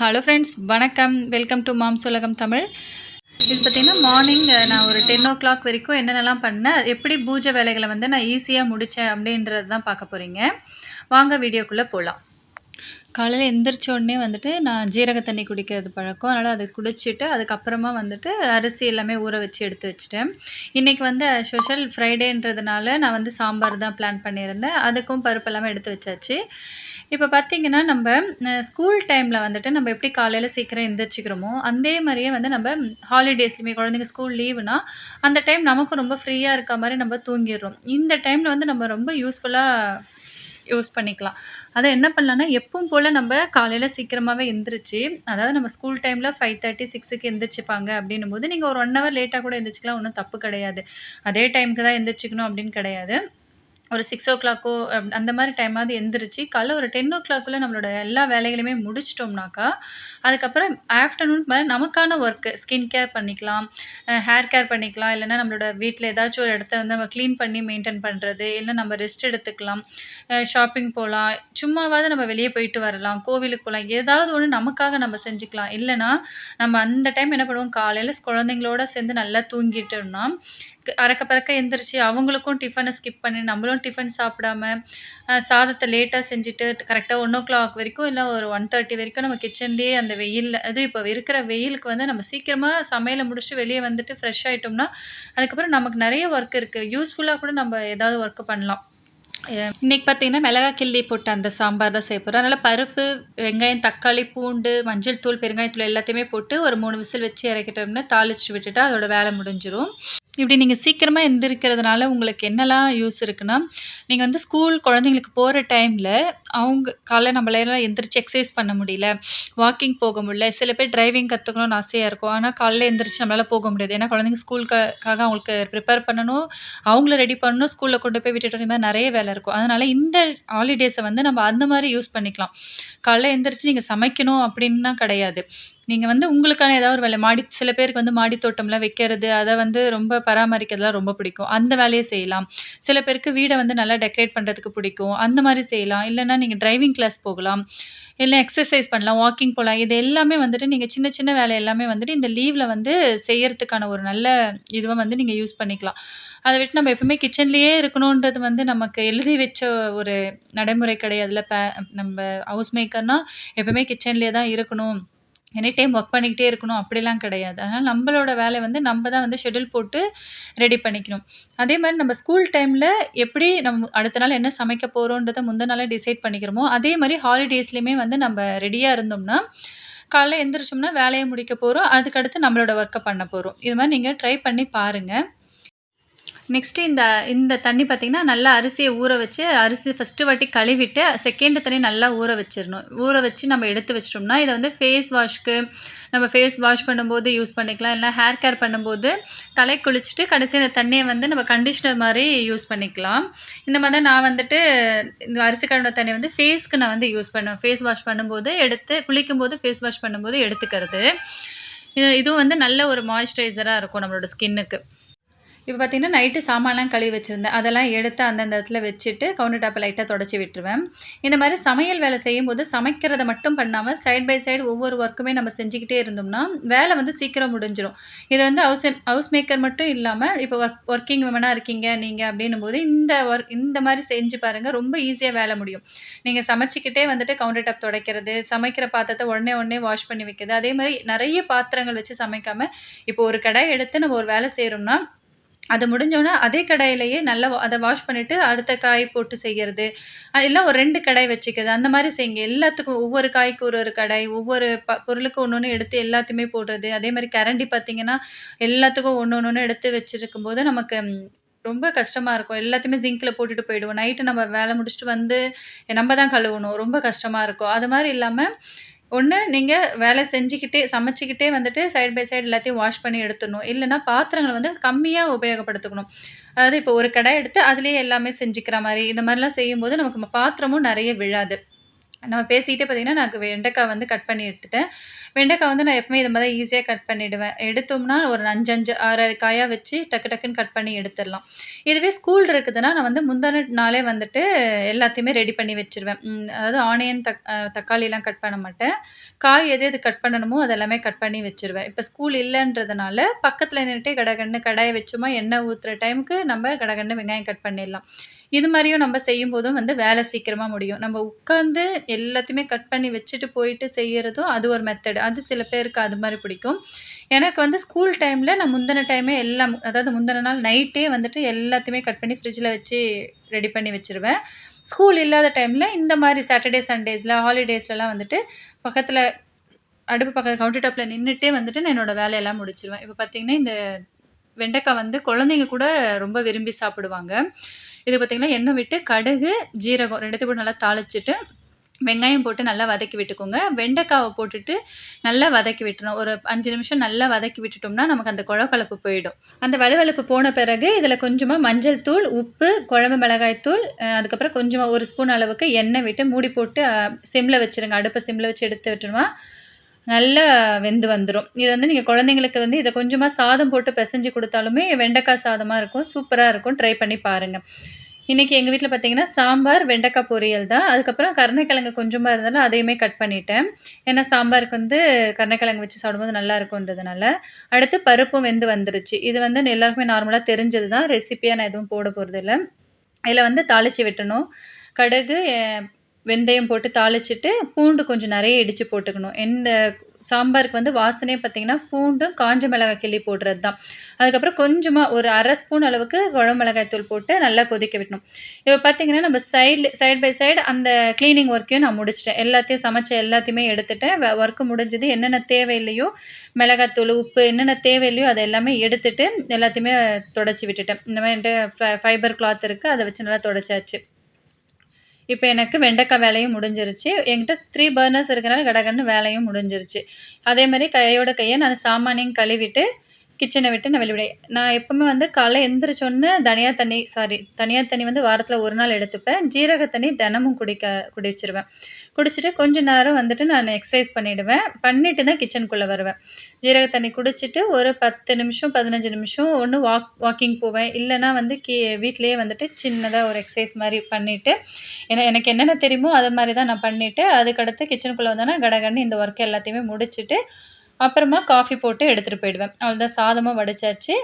Hello friends வணக்கம். Welcome to mom's உலகம் தமிழ் இது பார்த்திங்கன்னா மார்னிங் நான் ஒரு டென் ஓ கிளாக் வரைக்கும் என்னென்னலாம் பண்ணேன் எப்படி பூஜை வேலைகளை வந்து நான் ஈஸியாக முடித்தேன் அப்படின்றது தான் பார்க்க போகிறீங்க வாங்க வீடியோக்குள்ளே போகலாம் காலையில் எந்திரிச்சோடனே வந்துட்டு நான் ஜீரக தண்ணி குடிக்கிறது பழக்கம். அதனால் அதை குடிச்சிட்டு அதுக்கப்புறமா வந்துட்டு அரிசி எல்லாமே ஊற வச்சு எடுத்து வச்சுட்டேன். இன்றைக்கி வந்து ஸ்பெஷல் ஃப்ரைடேன்றதுனால நான் வந்து சாம்பார் தான் பிளான் பண்ணியிருந்தேன். அதுக்கும் பருப்பு எல்லாமே எடுத்து வச்சாச்சு. இப்போ பார்த்திங்கன்னா நம்ம ஸ்கூல் டைமில் வந்துட்டு நம்ம எப்படி காலையில் சீக்கிரம் எந்திரிச்சிக்கிறோமோ அதே மாதிரியே வந்து நம்ம ஹாலிடேஸ்லையுமே குழந்தைங்க ஸ்கூல் லீவுனா அந்த டைம் நமக்கும் ரொம்ப ஃப்ரீயாக இருக்க மாதிரி நம்ம தூங்கிடுறோம். இந்த டைமில் வந்து நம்ம ரொம்ப யூஸ்ஃபுல்லாக யூஸ் பண்ணிக்கலாம். அதை என்ன பண்ணலான்னா எப்பவும் போல் நம்ம காலையில் சீக்கிரமாகவே எந்திரிச்சு அதாவது நம்ம ஸ்கூல் டைமில் ஃபைவ் தேர்ட்டி சிக்ஸுக்கு எந்திரிச்சுப்பாங்க அப்படின்னும் போது நீங்கள் ஒரு ஒன் ஹவர் லேட்டாக கூட எந்திரிச்சிக்கலாம் ஒன்றும் தப்பு கிடையாது. அதே டைமுக்கு தான் எந்திரிச்சிக்கணும் அப்படின்னு கிடையாது. ஒரு சிக்ஸ் ஓ கிளாக்கோ அந்த மாதிரி டைமாவது எந்திரிச்சு காலைல ஒரு டென் ஓ கிளாக்குள்ளே நம்மளோட எல்லா வேலைகளையுமே முடிச்சிட்டோம்னாக்கா அதுக்கப்புறம் ஆஃப்டர்நூன் மேலே நமக்கான ஒர்க்கு ஸ்கின் கேர் பண்ணிக்கலாம் ஹேர் கேர் பண்ணிக்கலாம் இல்லைன்னா நம்மளோட வீட்டில் ஏதாச்சும் ஒரு இடத்த வந்து நம்ம க்ளீன் பண்ணி மெயின்டைன் பண்ணுறது இல்லை நம்ம ரெஸ்ட் எடுத்துக்கலாம் ஷாப்பிங் போகலாம் சும்மாவாவது நம்ம வெளியே போயிட்டு வரலாம் கோவிலுக்கு போகலாம் ஏதாவது ஒன்று நமக்காக நம்ம செஞ்சுக்கலாம். இல்லைன்னா நம்ம அந்த டைம் என்ன பண்ணுவோம் காலையில் குழந்தைங்களோட சேர்ந்து நல்லா தூங்கிட்டோம்னா அறக்க பறக்க எந்திரிச்சு அவங்களுக்கும் டிஃபனை ஸ்கிப் பண்ணி நம்மளும் டிஃபன் சாப்பிடாம சாதத்தை லேட்டாக செஞ்சுட்டு கரெக்டாக ஒன் ஓ கிளாக் வரைக்கும் இல்லை ஒரு ஒன் தேர்ட்டி வரைக்கும் நம்ம கிச்சன்லேயே அந்த வெயிலில் அதுவும் இப்போ இருக்கிற வெயிலுக்கு வந்து நம்ம சீக்கிரமாக சமையலை முடிச்சுட்டு வெளியே வந்துட்டு ஃப்ரெஷ் ஆகிட்டோம்னா அதுக்கப்புறம் நமக்கு நிறைய ஒர்க் இருக்குது யூஸ்ஃபுல்லாக கூட நம்ம ஏதாவது ஒர்க்கு பண்ணலாம். இன்றைக்கி பார்த்தீங்கன்னா மிளகா கிள்ளி போட்டு அந்த சாம்பார் தான் செய்ய போகிறோம் அதனால் பருப்பு வெங்காயம் தக்காளி பூண்டு மஞ்சள் தூள் பெருங்காயத்தூள் எல்லாத்தையுமே போட்டு ஒரு மூணு விசில் வச்சு இறக்கிட்டோம்னா தாளிச்சு விட்டுட்டு அதோட வேலை முடிஞ்சிடும் இப்படி நீங்கள் சீக்கிரமாக எந்திரிக்கிறதுனால உங்களுக்கு என்னெல்லாம் யூஸ் இருக்குன்னா நீங்கள் வந்து ஸ்கூல் குழந்தைங்களுக்கு போகிற டைமில் அவங்க காலைல நம்மளால எந்திரிச்சு எக்ஸசைஸ் பண்ண முடியல வாக்கிங் போக முடியல சில பேர் டிரைவிங் கற்றுக்கணும்னு ஆசையாக இருக்கும். ஆனால் காலையில் எந்திரிச்சு நம்மளால் போக முடியாது. ஏன்னா குழந்தைங்க ஸ்கூலுக்காக அவங்களுக்கு ப்ரிப்பேர் பண்ணணும் அவங்கள ரெடி பண்ணணும் ஸ்கூலில் கொண்டு போய் விட்டுட்டு இந்த மாதிரி நிறைய வேலை இருக்கும். அதனால் இந்த ஹாலிடேஸை வந்து நம்ம அந்த மாதிரி யூஸ் பண்ணிக்கலாம். காலைல எந்திரிச்சு நீங்கள் சமைக்கணும் அப்படின்னா கிடையாது. நீங்கள் வந்து உங்களுக்கான ஏதாவது ஒரு வேலை மாடி சில பேருக்கு வந்து மாடி தோட்டம்லாம் வைக்கிறது அதை வந்து ரொம்ப பராமரிக்கிறதுலாம் ரொம்ப பிடிக்கும். அந்த வேலையை செய்யலாம். சில பேருக்கு வீடை வந்து நல்லா டெக்கரேட் பண்ணுறதுக்கு பிடிக்கும். அந்த மாதிரி செய்யலாம். இல்லைன்னா நீங்கள் டிரைவிங் கிளாஸ் போகலாம். இல்லை எக்ஸசைஸ் பண்ணலாம் வாக்கிங் போகலாம். இது எல்லாமே வந்துட்டு நீங்கள் சின்ன சின்ன வேலை எல்லாமே வந்துட்டு இந்த லீவில் வந்து செய்யறதுக்கான ஒரு நல்ல இதுவை வந்து நீங்கள் யூஸ் பண்ணிக்கலாம். அதை விட்டு நம்ம எப்பவுமே கிச்சன்லேயே இருக்கணுன்றது வந்து நமக்கு எழுதி வச்ச ஒரு நடைமுறை கிடையாதுல்ல பே நம்ம ஹவுஸ் மேக்கர்னால் எப்பவுமே கிச்சன்லேயே தான் இருக்கணும். எனி டைம் ஒர்க் பண்ணிக்கிட்டே இருக்கணும் அப்படிலாம் கிடையாது. அதனால் நம்மளோட வேலை வந்து நம்ம தான் வந்து ஷெட்யூல் போட்டு ரெடி பண்ணிக்கணும். அதே மாதிரி நம்ம ஸ்கூல் டைமில் எப்படி நம்ம அடுத்த நாள் என்ன சமைக்க போகிறோன்றதை முந்தின நாளே டிசைட் பண்ணிக்கிறோமோ அதே மாதிரி ஹாலிடேஸ்லேயுமே வந்து நம்ம ரெடியாக இருந்தோம்னா காலைல எந்திரிச்சோம்னா வேலையை முடிக்க போகிறோம் அதுக்கடுத்து நம்மளோட ஒர்க்கை பண்ண போகிறோம் இது மாதிரி நீங்கள் ட்ரை பண்ணி பாருங்கள் நெக்ஸ்ட்டு இந்த இந்த தண்ணி பார்த்திங்கன்னா நல்லா அரிசியை ஊற வச்சு அரிசி ஃபஸ்ட்டு வாட்டி கழுவிட்டு செகண்டு தண்ணி நல்லா ஊற வச்சிடணும். ஊற வச்சு நம்ம எடுத்து வச்சிட்டோம்னா இதை வந்து ஃபேஸ் வாஷ்க்கு நம்ம ஃபேஸ் வாஷ் பண்ணும்போது யூஸ் பண்ணிக்கலாம். இல்லை ஹேர் கேர் பண்ணும்போது தலை குளிச்சுட்டு கடைசி இந்த தண்ணியை வந்து நம்ம கண்டிஷ்னர் மாதிரி யூஸ் பண்ணிக்கலாம். இந்த மாதிரி தான் நான் வந்துட்டு இந்த அரிசி கழுவின தண்ணி வந்து ஃபேஸ்க்கு நான் வந்து யூஸ் பண்ணுவேன். ஃபேஸ் வாஷ் பண்ணும்போது எடுத்து குளிக்கும்போது ஃபேஸ் வாஷ் பண்ணும்போது எடுத்துக்கிறது. இதுவும் வந்து நல்ல ஒரு மாய்ஸ்சரைசராக இருக்கும் நம்மளோட ஸ்கின்னுக்கு இப்போ பார்த்தீங்கன்னா நைட்டு சாமான்லாம் கழுவி வச்சுருந்தேன். அதெல்லாம் எடுத்து அந்தந்த இடத்துல வச்சுட்டு கவுண்டர் டாப்பை லைட்டாக தொடச்சி விட்டுருவேன். இந்த மாதிரி சமையல் வேலை செய்யும்போது சமைக்கிறத மட்டும் பண்ணாமல் சைட் பை சைடு ஒவ்வொரு ஒர்க்குமே நம்ம செஞ்சுக்கிட்டே இருந்தோம்னா வேலை வந்து சீக்கிரம் முடிஞ்சிடும் இது வந்து ஹவுஸ் ஹவுஸ் மேக்கர் மட்டும் இல்லாமல் இப்போ ஒர்க் ஒர்க்கிங் விமனாக இருக்கீங்க நீங்கள் அப்படின்னும் போது இந்த ஒர்க் இந்த மாதிரி செஞ்சு பாருங்கள் ரொம்ப ஈஸியாக வேலை முடியும். நீங்கள் சமைச்சிக்கிட்டே வந்துட்டு கவுண்டர் டாப் துடைக்கிறது சமைக்கிற பாத்திரத்தை உடனே உடனே வாஷ் பண்ணி வைக்கிறது அதே மாதிரி நிறைய பாத்திரங்கள் வச்சு சமைக்காமல் இப்போ ஒரு கடை எடுத்து நம்ம ஒரு வேலை செய்கிறோம்னா அது முடிஞ்சோடனே அதே கடாயிலேயே நல்லா அதை வாஷ் பண்ணிவிட்டு அடுத்த காய் போட்டு செய்கிறது இல்லை ஒரு ரெண்டு கடாய் வச்சுக்கிறது. அந்த மாதிரி செய்யுங்க. எல்லாத்துக்கும் ஒவ்வொரு காய்க்கு ஒரு ஒரு கடாய் ஒவ்வொரு ப பொருளுக்கும் ஒன்று ஒன்று எடுத்து எல்லாத்தையுமே போடுறது. அதே மாதிரி கரண்டி பார்த்திங்கன்னா எல்லாத்துக்கும் ஒன்று ஒன்று ஒன்று எடுத்து வச்சுருக்கும் போது நமக்கு ரொம்ப கஷ்டமாக இருக்கும். எல்லாத்தையுமே ஜிங்கில் போட்டுட்டு போயிடுவோம். நைட்டு நம்ம வேலை முடிச்சுட்டு வந்து நம்ம தான் கழுவணும். ரொம்ப கஷ்டமாக இருக்கும். அது மாதிரி இல்லாமல் ஒன்று நீங்கள் வேலை செஞ்சுக்கிட்டே சமைச்சிக்கிட்டே வந்துட்டு சைட் பை சைடு எல்லாத்தையும் வாஷ் பண்ணி எடுத்துடணும். இல்லைனா பாத்திரங்களை வந்து கம்மியாக உபயோகப்படுத்திக்கணும். அதாவது இப்போ ஒரு கடை எடுத்து அதுலேயே எல்லாமே செஞ்சுக்கிற மாதிரி இந்த மாதிரிலாம் செய்யும்போது நமக்கு பாத்திரமும் நிறைய விழாது. நம்ம பேசிக்கிட்டே பார்த்தீங்கன்னா, நான் வெண்டைக்காய் வந்து கட் பண்ணி எடுத்துட்டேன். வெண்டைக்காய் வந்து நான் எப்பவுமே இது மாதிரி தான் கட் பண்ணிவிடுவேன் எடுத்தோம்னா ஒரு 5, 5 6, 6 காயா வச்சு டக்கு டக்குன்னு கட் பண்ணி எடுத்துடலாம் இதுவே ஸ்கூல் இருக்குதுன்னா, நான் வந்து முந்தான நாளே வந்துட்டு எல்லாத்தையுமே ரெடி பண்ணி வச்சுருவேன். அதாவது ஆனியன், தக் தக்காளிலாம் கட் பண்ண மாட்டேன். காய் எது எது கட் பண்ணணுமோ அதெல்லாமே கட் பண்ணி வச்சுருவேன். இப்போ ஸ்கூல் இல்லைன்றதுனால பக்கத்தில் நின்றுட்டே கடகடன்னு கடாயை வச்சோமா, எண்ணெய் ஊத்துற டைமுக்கு நம்ம கடகடன்னு வெங்காயம் கட் பண்ணிடலாம். இது மாதிரியும் நம்ம செய்யும்போதும் வந்து வேலை சீக்கிரமாக முடியும். நம்ம உட்காந்து எல்லாத்தையுமே கட் பண்ணி வச்சுட்டு போயிட்டு செய்கிறதும் அது ஒரு மெத்தடு அது சில பேருக்கு அது மாதிரி பிடிக்கும். எனக்கு வந்து ஸ்கூல் டைமில் நான் முந்தின டைமே எல்லாம் அதாவது முந்தின நாள் நைட்டே வந்துட்டு எல்லாத்தையுமே கட் பண்ணி ஃப்ரிட்ஜில் வச்சு ரெடி பண்ணி வச்சுருவேன். ஸ்கூல் இல்லாத டைமில் இந்த மாதிரி சாட்டர்டே, சண்டேஸில் ஹாலிடேஸ்லலாம் வந்துட்டு பக்கத்தில் அடுப்பு பக்கத்து கவுண்டர் டாப்பில் நின்றுட்டே வந்துட்டு நான் என்னோட வேலையெல்லாம் முடிச்சிருவேன் இப்போ பார்த்திங்கன்னா இந்த வெண்டைக்காய் வந்து குழந்தைங்க கூட ரொம்ப விரும்பி சாப்பிடுவாங்க. இது பார்த்திங்கன்னா எண்ணெய் விட்டு கடுகு, ஜீரகம் ரெண்டுத்தையும் கூட நல்லா தாளிச்சிட்டு வெங்காயம் போட்டு நல்லா வதக்கி விட்டுக்கோங்க. வெண்டைக்காவை போட்டுட்டு நல்லா வதக்கி விட்டுரும் ஒரு அஞ்சு நிமிஷம் நல்லா வதக்கி விட்டுட்டோம்னா, நமக்கு அந்த குழக்கலப்பு போயிடும். அந்த வலுவலுப்பு போன பிறகு இதில் கொஞ்சமாக மஞ்சள் தூள், உப்பு, குழம்பு மிளகாய் தூள், அதுக்கப்புறம் கொஞ்சமாக ஒரு ஸ்பூன் அளவுக்கு எண்ணெய் விட்டு மூடி போட்டு சிம்மில் வச்சுருங்க. அடுப்பை சிம்மில் வச்சு எடுத்து விட்டுருமா நல்லா வெந்து வந்துடும் இது வந்து நீங்கள் குழந்தைங்களுக்கு வந்து இதை கொஞ்சமாக சாதம் போட்டு பிசைஞ்சு கொடுத்தாலுமே வெண்டைக்காய் சாதமாக இருக்கும். சூப்பராக இருக்கும். ட்ரை பண்ணி பாருங்கள் இன்றைக்கி எங்கள் வீட்டில் பார்த்தீங்கன்னா, சாம்பார், வெண்டைக்காய் பொரியல் தான். அதுக்கப்புறம் கருணைக்கிழங்கு கொஞ்சமாக இருந்தாலும் அதையுமே கட் பண்ணிட்டேன். ஏன்னா சாம்பாருக்கு வந்து கருணைக்கிழங்கு வச்சு சாப்பிடும்போது நல்லா இருக்குன்றதுனால. அடுத்து பருப்பும் வெந்து வந்துருச்சு. இது வந்து எல்லாருக்குமே நார்மலாக தெரிஞ்சது தான். ரெசிப்பியாக நான் எதுவும் போட போகிறது இல்லை இதில் வந்து தாளிச்சு விட்டணும். கடுகு, வெந்தயம் போட்டு தாளிச்சிட்டு பூண்டு கொஞ்சம் நிறைய இடித்து போட்டுக்கணும். இந்த சாம்பாருக்கு வந்து வாசனையே பார்த்தீங்கன்னா, பூண்டும், காஞ்ச மிளகாய் கிள்ளி போடுறது தான். அதுக்கப்புறம் கொஞ்சமாக ஒரு அரை ஸ்பூன் அளவுக்கு குழம்பு மிளகாய் தூள் போட்டு நல்லா கொதிக்க விடணும். இப்போ பார்த்தீங்கன்னா, நம்ம சைடில் சைட் பை சைடு அந்த க்ளீனிங் ஒர்க்கையும் நான் முடிச்சிட்டேன் எல்லாத்தையும் சமைச்ச எல்லாத்தையுமே எடுத்துட்டேன். ஒர்க்கு முடிஞ்சது. என்னென்ன தேவையில்லையோ, மிளகாத்தூள், உப்பு என்னென்ன தேவையில்லையோ அதை எல்லாமே எடுத்துட்டு, எல்லாத்தையுமே தொடச்சி விட்டுட்டேன். இந்த மாதிரி ஃபைபர் கிளாத் இருக்குது அதை வச்சு நல்லா தொடச்சாச்சு. இப்போ எனக்கு வெண்டைக்காய் வேலையும் முடிஞ்சிருச்சு. என்கிட்ட த்ரீ பர்னர்ஸ் இருக்கிறனால கடகடன்னு வேலையும் முடிஞ்சிருச்சு. அதே மாதிரி கையோட கையை நான் சாமானையும் கழுவிட்டு, கிச்சனை விட்டு நான் வெளிவிடை நான் எப்பவுமே வந்து காலைல எந்திரிச்சோன்னே தனியாக தண்ணி சாரி தனியாக தண்ணி வந்து வாரத்தில் ஒரு நாள் எடுத்துப்பேன். ஜீரக தண்ணி தினமும் குடிக்க குடிச்சிருவேன் குடிச்சிட்டு கொஞ்ச நேரம் வந்துட்டு நான் எக்ஸசைஸ் பண்ணிவிடுவேன் பண்ணிட்டு தான் கிச்சனுக்குள்ளே வருவேன். ஜீரக தண்ணி குடிச்சிட்டு ஒரு 10 நிமிஷம், 15 நிமிஷம் ஒன்று வாக் வாக்கிங் போவேன். இல்லைனா வந்து கீ வீட்டிலேயே வந்துட்டு சின்னதாக ஒரு எக்ஸசைஸ் மாதிரி பண்ணிவிட்டு ஏன்னா எனக்கு என்னென்ன தெரியுமோ அது மாதிரி தான் நான் பண்ணிவிட்டு அதுக்கடுத்து கிச்சனுக்குள்ளே வந்தோனே கடகடன்னு இந்த ஒர்க் எல்லாத்தையுமே முடிச்சுட்டு, அப்புறமா காஃபி போட்டு எடுத்துகிட்டு போயிடுவேன். அவ்வளோதான் சாதமும் வடைச்சாச்சு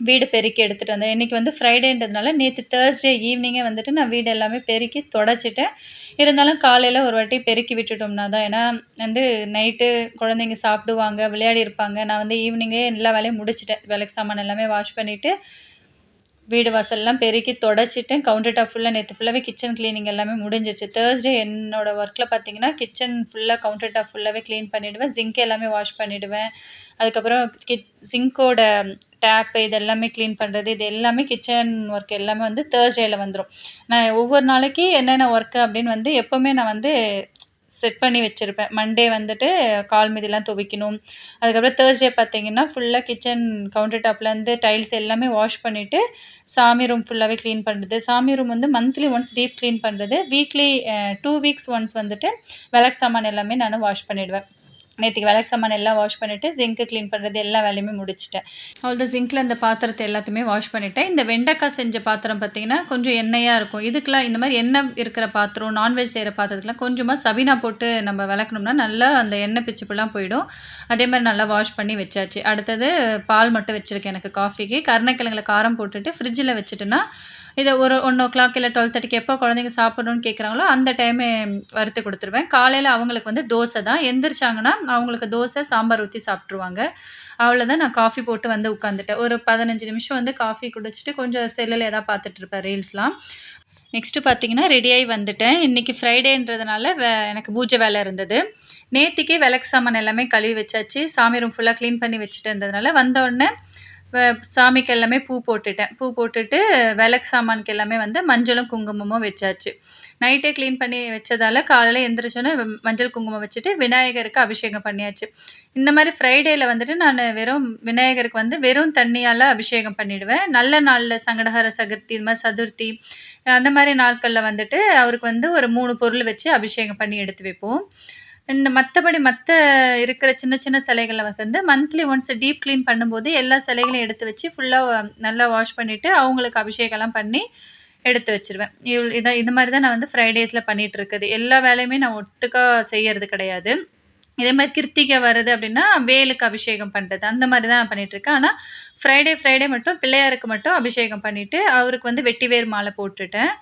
வீடு பெருக்கி எடுத்துகிட்டு வந்தேன். இன்றைக்கி வந்து ஃப்ரைடேன்றதுனால நேற்று தேர்ஸ்டே ஈவினிங்கே வந்துட்டு நான் வீடு எல்லாமே பெருக்கி தொடச்சிட்டேன் இருந்தாலும் காலையில் ஒரு வாட்டி பெருக்கி விட்டுட்டோம்னா தான் ஏன்னா வந்து நைட்டு குழந்தைங்க சாப்பிடுவாங்க, விளையாடி இருப்பாங்க. நான் வந்து ஈவினிங்கே எல்லா வேலையும் முடிச்சிட்டேன் விளக்கு சாமான் எல்லாமே வாஷ் பண்ணிவிட்டு வீடு வாசல்லாம் பெருக்கி தொடச்சிட்டேன். கவுண்டர் டாப் ஃபுல்லாக நேற்று ஃபுல்லாகவே கிச்சன் க்ளீனிங் எல்லாமே முடிஞ்சிச்சு தேர்ஸ்டே என்னோட ஒர்க்கில் பார்த்தீங்கன்னா, கிச்சன் ஃபுல்லாக கவுண்டர் டாப் ஃபுல்லாகவே க்ளீன் பண்ணிடுவேன். ஜிங்க் எல்லாமே வாஷ் பண்ணிவிடுவேன் அதுக்கப்புறம் கிட் ஜிங்கோட டேப் இது எல்லாமே க்ளீன் பண்ணுறது இது எல்லாமே கிச்சன் ஒர்க் எல்லாமே வந்து தேர்ஸ்டேயில் வந்துடும் நான் ஒவ்வொரு நாளைக்கு என்னென்ன ஒர்க்கு அப்படின்னு வந்து எப்போவுமே நான் வந்து செட் பண்ணி வச்சுருப்பேன். மண்டே வந்துட்டு கால் மிதிலாம் துவைக்கணும். அதுக்கப்புறம் தேர்ஸ்டே பார்த்தீங்கன்னா, ஃபுல்லாக கிச்சன் கவுண்டர் டாப்லேருந்து டைல்ஸ் எல்லாமே வாஷ் பண்ணிவிட்டு சாமி ரூம் ஃபுல்லாகவே க்ளீன் பண்ணுறது சாமி ரூம் வந்து மந்த்லி ஒன்ஸ் டீப் க்ளீன் பண்ணுறது வீக்லி டூ வீக்ஸ் ஒன்ஸ் வந்துட்டு விளக்கு சாமான் எல்லாமே நான் வாஷ் பண்ணிவிடுவேன் நேற்றுக்கு விளக்கு சாமான் எல்லாம் வாஷ் பண்ணிவிட்டு ஜிங்க்கு க்ளீன் பண்ணுறது எல்லா வேலையுமே முடிச்சிட்டேன் அவ்வளோ ஜிங்கில் அந்த பாத்திரத்தை எல்லாத்தையுமே வாஷ் பண்ணிட்டேன். இந்த வெண்டைக்காய் செஞ்ச பாத்திரம் பார்த்தீங்கன்னா, கொஞ்சம் எண்ணெயாக இருக்கும். இதுக்கெல்லாம் இந்த மாதிரி எண்ணெய் இருக்கிற பாத்திரம், நான்வெஜ் செய்கிற பாத்திரத்துக்குலாம் கொஞ்சமாக சபினா போட்டு நம்ம விளக்கணும்னா நல்லா அந்த எண்ணெய் பிச்சுப்புலாம் போயிடும். அதே மாதிரி நல்லா வாஷ் பண்ணி வச்சாச்சு. அடுத்தது பால் மட்டும் வச்சுருக்கேன் எனக்கு காஃபிக்கு. கருணைக்கிழங்குல காரம் போட்டுட்டு ஃப்ரிட்ஜில் வச்சுட்டேன்னா, இதை ஒரு ஒன் ஓ க்ளாக் இல்லை டுவெல் தேர்ட்டிக்கு எப்போ குழந்தைங்க சாப்பிடணும்னு கேட்குறாங்களோ, அந்த டைமே வறுத்து கொடுத்துருவேன் காலையில் அவங்களுக்கு வந்து தோசை தான். எந்திரிச்சாங்கன்னா, அவங்களுக்கு தோசை, சாம்பார் ஊத்தி சாப்ட்டுருவாங்க. அவ்வளோதான் நான் காஃபி போட்டு வந்து உட்காந்துட்டேன். ஒரு 15 நிமிஷம் வந்து காஃபி குடிச்சிட்டு கொஞ்சம் செல்லுல எதாவது பார்த்துட்டு இருப்பேன் ரீல்ஸ்லாம். நெக்ஸ்ட்டு பார்த்தீங்கன்னா, ரெடியாகி வந்துட்டேன். இன்றைக்கி ஃப்ரைடேன்றதுனால வே எனக்கு பூஜை வேலை இருந்தது. நேத்திக்கே விளக்கு சாமான் எல்லாமே கழுவி வச்சாச்சு. சாமி ரூம் ஃபுல்லாக க்ளீன் பண்ணி வச்சுட்டு இருந்ததுனால வந்தோடனே சாமிக்கு எல்லாமே பூ போட்டுட்டேன். பூ போட்டுட்டு விளக்கு சாமானுக்கு எல்லாமே வந்து மஞ்சளும் குங்குமமும் வச்சாச்சு. நைட்டே க்ளீன் பண்ணி வச்சதால் காலையில் எந்திரிச்சோன்னே மஞ்சள் குங்குமம் வச்சுட்டு விநாயகருக்கு அபிஷேகம் பண்ணியாச்சு. இந்த மாதிரி ஃப்ரைடேயில் வந்துட்டு நான் வெறும் விநாயகருக்கு வந்து வெறும் தண்ணியால் அபிஷேகம் பண்ணிவிடுவேன் நல்ல நாளில் சங்கடஹர சதுர்த்தி இது மாதிரி சதுர்த்தி அந்த மாதிரி நாட்களில் வந்துட்டு அவருக்கு வந்து ஒரு மூணு பொருள் வச்சு அபிஷேகம் பண்ணி எடுத்து வைப்போம். இந்த மற்றபடி மற்ற இருக்கிற சின்ன சின்ன சிலைகளை வந்து மந்த்லி ஒன்ஸ் டீப் க்ளீன் பண்ணும்போது எல்லா சிலைகளையும் எடுத்து வச்சு ஃபுல்லாக நல்லா வாஷ் பண்ணிவிட்டு அவங்களுக்கு அபிஷேகம்லாம் பண்ணி எடுத்து வச்சுருவேன். இவ் இதை இது மாதிரி தான் நான் வந்து ஃப்ரைடேஸில் பண்ணிகிட்ருக்குது எல்லா வேலையுமே நான் ஒட்டுக்கா செய்கிறது கிடையாது. இதே மாதிரி கிருத்திகை வருது அப்படின்னா வேலுக்கு அபிஷேகம் பண்ணுறது அந்த மாதிரி தான் நான் பண்ணிகிட்ருக்கேன் ஆனால் ஃப்ரைடே ஃப்ரைடே மட்டும் பிள்ளையாருக்கு மட்டும் அபிஷேகம் பண்ணிவிட்டு அவருக்கு வந்து வெட்டிவேர் மாலை போட்டுட்டேன்.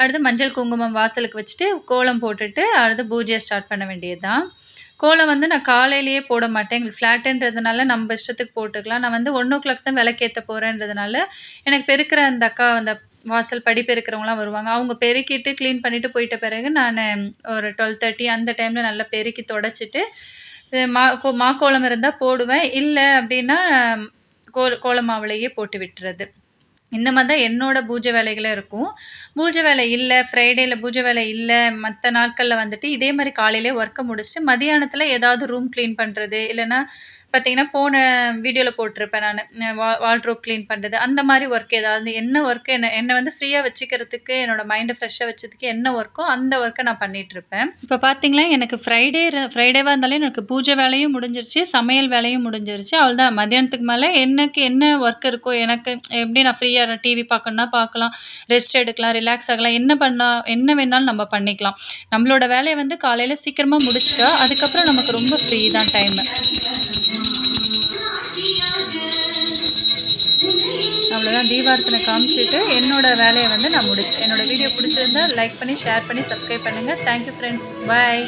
அடுத்து மஞ்சள் குங்குமம் வாசலுக்கு வச்சுட்டு கோலம் போட்டுட்டு அடுத்து பூஜையை ஸ்டார்ட் பண்ண வேண்டியது தான் கோலம் வந்து நான் காலையிலேயே போட மாட்டேன். எங்களுக்கு ஃப்ளாட்டுன்றதுனால நம்ம இஷ்டத்துக்கு போட்டுக்கலாம். நான் வந்து ஒன் ஓ கிளாக் தான் விளக்கேற்ற போகிறேன்றதுனால எனக்கு பெருக்கிற அந்த அக்கா அந்த வாசல் படி பெருக்கிறவங்களாம் வருவாங்க. அவங்க பெருக்கிட்டு க்ளீன் பண்ணிவிட்டு போயிட்ட பிறகு நான் ஒரு டுவெல் தேர்ட்டி அந்த டைமில் நல்லா பெருக்கி தொடச்சிட்டு மா கோ மாக்கோலம் இருந்தால் போடுவேன். இல்லை அப்படின்னா கோ கோலமாவிலேயே போட்டு விட்டுறது. இந்த மாதிரி தான் என்னோடய பூஜை வேலைகளும் இருக்கும். பூஜை வேலை இல்லை ஃப்ரைடேயில் பூஜை வேலை இல்லை மற்ற நாட்களில் வந்துட்டு இதே மாதிரி காலையிலே ஒர்க்கை முடிச்சுட்டு மதியானத்தில் ஏதாவது ரூம் க்ளீன் பண்ணுறது இல்லைன்னா பார்த்தீங்கன்னா போன வீடியோவில் போட்டிருப்பேன் நான் வா வால்ட்ரோப் க்ளீன் பண்ணுறது அந்த மாதிரி ஒர்க் ஏதாவது என்ன ஒர்க்கு என்ன என்னை வந்து ஃப்ரீயாக வச்சுக்கிறதுக்கு என்னோடய மைண்டை ஃப்ரெஷ்ஷாக வச்சதுக்கு என்ன ஒர்க்கோ அந்த ஒர்க்கை நான் பண்ணிகிட்ருப்பேன் இப்போ பார்த்தீங்களா எனக்கு ஃப்ரைடே ஃப்ரைடேவாக இருந்தாலே எனக்கு பூஜை வேலையும் முடிஞ்சிருச்சு சமையல் வேலையும் முடிஞ்சிருச்சு அவள் தான் மதியானத்துக்கு மேலே எனக்கு என்ன ஒர்க் இருக்கோ எனக்கு எப்படி நான் ஃப்ரீயாக டிவி பார்க்கணுன்னா பார்க்கலாம் ரெஸ்ட் எடுக்கலாம் ரிலாக்ஸ் ஆகலாம். என்ன பண்ணால் என்ன வேணாலும் நம்ம பண்ணிக்கலாம். நம்மளோட வேலையை வந்து காலையில் சீக்கிரமாக முடிச்சிட்டா அதுக்கப்புறம் நமக்கு ரொம்ப ஃப்ரீ தான் டைமு அவ்வளோதான் தீபார்த்தனை காமிச்சிட்டு என்னோட வேலையை வந்து நான் முடிச்சிட்டேன். என்னோட வீடியோ பிடிச்சிருந்தா லைக் பண்ணி ஷேர் பண்ணி சப்ஸ்கிரைப் பண்ணுங்கள் தேங்க்யூ ஃப்ரெண்ட்ஸ் பாய்